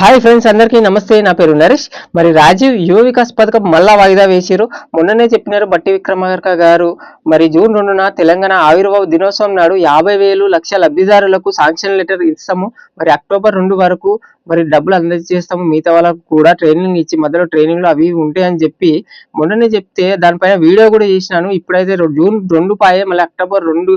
Hi friends అందరికీ నమస్తే. నా పేరు నరేష్. మరి రాజీవ్ యువ వికాస్ పథకం మళ్ళా వాయిదా వేసిరు మొన్ననే చెప్పినారు బట్టి విక్రమార్క గారు. మరి జూన్ రెండున తెలంగాణ ఆవిర్భావ దినోత్సవం నాడు యాభై వేలు లక్ష లబ్ధిదారులకు శాంక్షన్ లెటర్ ఇస్తాము. మరి అక్టోబర్ రెండు వరకు మరి డబ్బులు అందజేస్తాము. మిగతా వాళ్ళకు కూడా ట్రైనింగ్ ఇచ్చి మధ్యలో ట్రైనింగ్లు అవి ఉంటాయని చెప్పి మొన్ననే చెప్తే దానిపైన వీడియో కూడా చేసినాను. ఇప్పుడైతే జూన్ రెండు పాయే మళ్ళీ అక్టోబర్ రెండు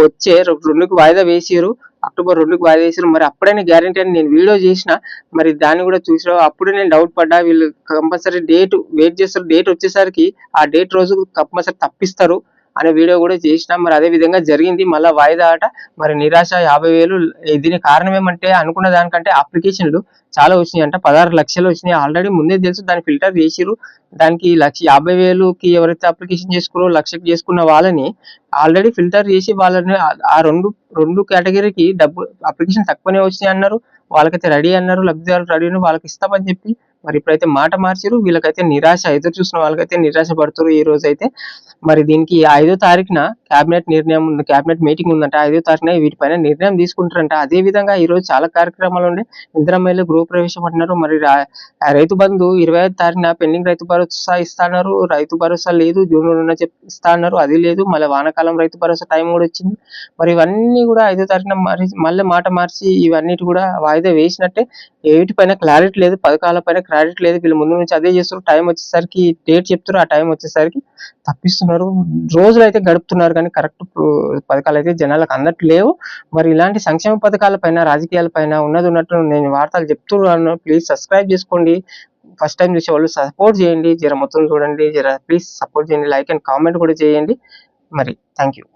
వచ్చే రెండుకు వాయిదా వేసారు అక్టోబర్ రెండుకు వాయిదా వేసిరు మరి అప్పుడైనా గ్యారంటీ అని నేను వీడియో చేసిన మరి దాన్ని కూడా చూసిన అప్పుడు నేను డౌట్ పడ్డా వీళ్ళు కంపల్సరీ డేట్ వెయిట్ చేస్తారు. డేట్ వచ్చేసరికి ఆ డేట్ రోజు కంపల్సరీ తప్పిస్తారు. అనే వీడియో కూడా చేసినాం. మరి అదే విధంగా జరిగింది. మళ్ళీ వాయిదా ఆట. మరి నిరాశ యాభై వేలు దీని కారణం ఏమంటే అనుకున్న దానికంటే అప్లికేషన్లు చాలా వచ్చినాయి అంటే. పదహారు లక్షలు వచ్చినాయి. ఆల్రెడీ ముందే తెలుసు. దాన్ని ఫిల్టర్ చేసిరు దానికి లక్ష యాభై వేలుకి ఎవరైతే అప్లికేషన్ చేసుకున్నారో లక్షకి చేసుకున్న వాళ్ళని ఆల్రెడీ ఫిల్టర్ చేసి వాళ్ళని ఆ- ఆ రెండు రెండు కేటగిరీకి డబ్బు అప్లికేషన్ తక్కువనే వచ్చినాయి అన్నారు. వాళ్ళకైతే రెడీ అన్నారు. లబ్ధిదారులు రెడీ అని వాళ్ళకి ఇస్తామని చెప్పి మరి ఇప్పుడైతే మాట మార్చారు వీళ్ళకైతే నిరాశ ఎదురు చూసిన వాళ్ళకైతే నిరాశ పడుతున్నారు ఈ రోజు అయితే మరి దీనికి ఐదో తారీఖున కేబినెట్ నిర్ణయం ఉంది కేబినెట్ మీటింగ్ ఉందంట ఐదో తారీఖున వీటిపైన నిర్ణయం తీసుకుంటారంట. అదే విధంగా ఈ రోజు చాలా కార్యక్రమాలు ఉండే ఇందిరమ్మలు గృహ ప్రవేశం అంటున్నారు మరి ఆ రైతు బంధు ఇరవై ఐదు తారీఖున పెండింగ్ రైతు భరోసా ఇస్తాన్నారు. రైతు భరోసా లేదు. జూన్ రెండున చెప్ ఇస్తా అన్నారు అది లేదు. మళ్ళీ వానాకాలం రైతు భరోసా టైం కూడా వచ్చింది. మరి ఇవన్నీ కూడా ఐదో తారీఖున మరి మళ్ళీ మాట మార్చి ఇవన్నిటి కూడా వాయిదా వేసినట్టే. వీటిపైన క్లారిటీ లేదు. పథకాల పైన క్లారిటీ లేదు. వీళ్ళు ముందు నుంచి అదే చేస్తారు టైం వచ్చేసరికి డేట్ చెప్తారు ఆ టైం వచ్చేసరికి తప్పిస్తున్నారు. రోజులు అయితే గడుపుతున్నారు కానీ కరెక్ట్ పథకాలు అయితే జనాలకు అందట్టు లేవు. మరి ఇలాంటి సంక్షేమ పథకాల పైన రాజకీయాల పైన ఉన్నది ఉన్నట్టు నేను వార్తలు చెప్తున్నాను. ప్లీజ్ సబ్స్క్రైబ్ చేసుకోండి. ఫస్ట్ టైం చూసే వాళ్ళు సపోర్ట్ చేయండి. జర మొత్తం చూడండి. జర ప్లీజ్ సపోర్ట్ చేయండి. లైక్ అండ్ కామెంట్ కూడా చేయండి. మరి థ్యాంక్ యూ